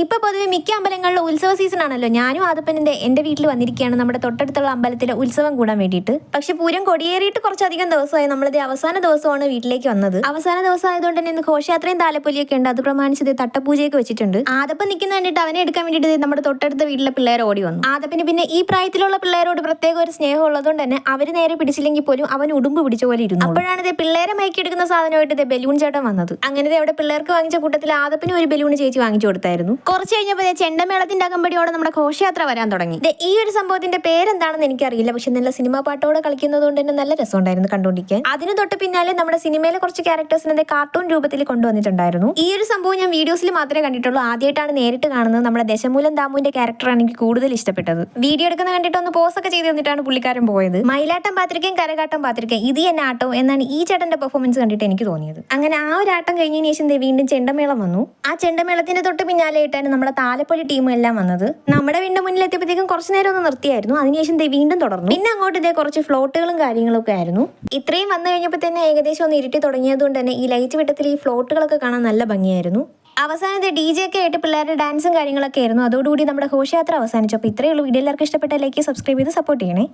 ഇപ്പൊ പൊതുവെ മിക്ക അമ്പലങ്ങളിലും ഉത്സവ സീസൺ ആണല്ലോ. ഞാനും ആദപ്പനന്റെ എന്റെ വീട്ടിൽ വന്നിരിക്കുകയാണ് നമ്മുടെ തൊട്ടടുത്തുള്ള അമ്പലത്തിലെ ഉത്സവം കൂടാൻ വേണ്ടിയിട്ട്. പക്ഷെ പൂരം കൊടിയേറിയിട്ട് കുറച്ചധികം ദിവസമായി. നമ്മളിത് അവസാന ദിവസമാണ് വീട്ടിലേക്ക് വന്നത്. അവസാന ദിവസം ആയതുകൊണ്ട് തന്നെ ഘോഷയാത്രയും താലപ്പൊലിയൊക്കെ ഉണ്ട്. അത് പ്രമാണിച്ചത് തട്ടപൂജയൊക്കെ വെച്ചിട്ടുണ്ട്. ആദപ്പൻ നിൽക്കുന്ന കണ്ടിട്ട് അവനെ എടുക്കാൻ വേണ്ടിയിട്ട് നമ്മുടെ തൊട്ടടുത്ത വീട്ടിലെ പിള്ളേർ ഓടി വന്നു. ആദപ്പന് പിന്നെ ഈ പ്രായത്തിലുള്ള പിള്ളേരോട് പ്രത്യേക ഒരു സ്നേഹം ഉള്ളതുകൊണ്ട് തന്നെ അവർ നേരെ പിടിച്ചില്ലെങ്കിൽ പോലും അവൻ ഉടുമ്പ് പിടിച്ച പോലെ ഇരുന്നു. അപ്പോഴാണ് ഇത് പിള്ളേരെ മയക്കിയെടുക്കുന്ന സാധനമായിട്ട് ഇത് ബലൂൺ ചേട്ടൻ വന്നത്. അങ്ങനെ അവിടെ പിള്ളേർക്ക് വാങ്ങിച്ച കൂട്ടത്തിൽ ആദപ്പിന് ഒരു ബലൂൺ ചേച്ചി വാങ്ങിച്ചു കൊടുത്തായിരുന്നു. കുറച്ച് കഴിഞ്ഞപ്പോൾ ചെണ്ടമേളത്തിന്റെ അകമ്പടിയോടെ നമ്മുടെ ഘോഷയാത്ര വരാൻ തുടങ്ങി. ഈ ഒരു സംഭവത്തിന്റെ പേരെന്താണെന്ന് എനിക്കറിയില്ല. പക്ഷെ നല്ല സിനിമാ പാട്ടോടെ കളിക്കുന്നത് കൊണ്ട് തന്നെ നല്ല രസമുണ്ടായിരുന്നു കണ്ടുകൊണ്ടിരിക്കാൻ അതിന് തൊട്ട് പിന്നാലെ നമ്മുടെ സിനിമയിലെ കുറച്ച് ക്യാരക്ടേഴ്സിനെ കാർട്ടൂൺ രൂപത്തിൽ കൊണ്ടുവന്നിട്ടുണ്ടായിരുന്നു. ഈ ഒരു സംഭവം ഞാൻ വീഡിയോസിൽ മാത്രമേ കണ്ടിട്ടുള്ളൂ. ആദ്യമായിട്ടാണ് നേരിട്ട് കാണുന്നത് നമ്മുടെ ദശമൂലം ദാമുവിന്റെ ക്യാരക്ടറാണ് എനിക്ക് കൂടുതൽ ഇഷ്ടപ്പെട്ടത്. വീഡിയോ എടുക്കുന്ന കണ്ടിട്ട് ഒന്ന് പോസ് ഒക്കെ ചെയ്ത് തന്നിട്ടാണ് പുള്ളിക്കാരൻ പോയത്. മയിലാട്ടം പാത്രികയും കരകാട്ടം പാത്രികയും. ഇത് തന്നെ ആട്ടോ എന്നാണ് ഈ ചേട്ടന്റെ പെർഫോമൻസ് കണ്ടിട്ട് എനിക്ക് തോന്നിയത്. അങ്ങനെ ആ ഒരു ആട്ടം കഴിഞ്ഞതിന് ശേഷം വീണ്ടും ചെണ്ടമേളം വന്നു. ആ ചെണ്ടമേളത്തിന്റെ തൊട്ട് പിന്നാലെ ആയിട്ടാണ് നമ്മുടെ താലപ്പൊലി ടീം എല്ലാം വന്നത്. നമ്മുടെ വീണ്ടും മുന്നിൽ എത്തിയപ്പോഴത്തേക്കും കുറച്ച് നേരം ഒന്ന് നിർത്തിയായിരുന്നു. അതിനുശേഷം ദേ വീണ്ടും തുടർന്നു. പിന്നെ അങ്ങോട്ട് ഇതേ കുറച്ച് ഫ്ലോട്ടുകളും കാര്യങ്ങളും ഒക്കെ ആയിരുന്നു. ഇത്രയും വന്നു കഴിഞ്ഞപ്പോൾ തന്നെ ഏകദേശം ഒന്ന് ഇരുട്ടി തുടങ്ങിയതുകൊണ്ട് തന്നെ ഈ ലൈറ്റ് വിട്ടത്തിൽ ഈ ഫ്ലോട്ടുകളൊക്കെ കാണാൻ നല്ല ഭംഗിയായിരുന്നു. അവസാനത്തെ ഡി ജെ ഒക്കെ ആയിട്ട് പിള്ളേരുടെ ഡാൻസും കാര്യങ്ങളൊക്കെ ആയിരുന്നു. അതോടുകൂടി നമ്മുടെ ഘോഷയാത്ര അവസാനിച്ചു. അപ്പോൾ ഇത്രയേ ഉള്ളൂ. വീഡിയോ എല്ലാവർക്കും ഇഷ്ടപ്പെട്ട ലൈക്ക് സബ്സ്ക്രൈബ് ചെയ്ത് സപ്പോർട്ട് ചെയ്യണേ.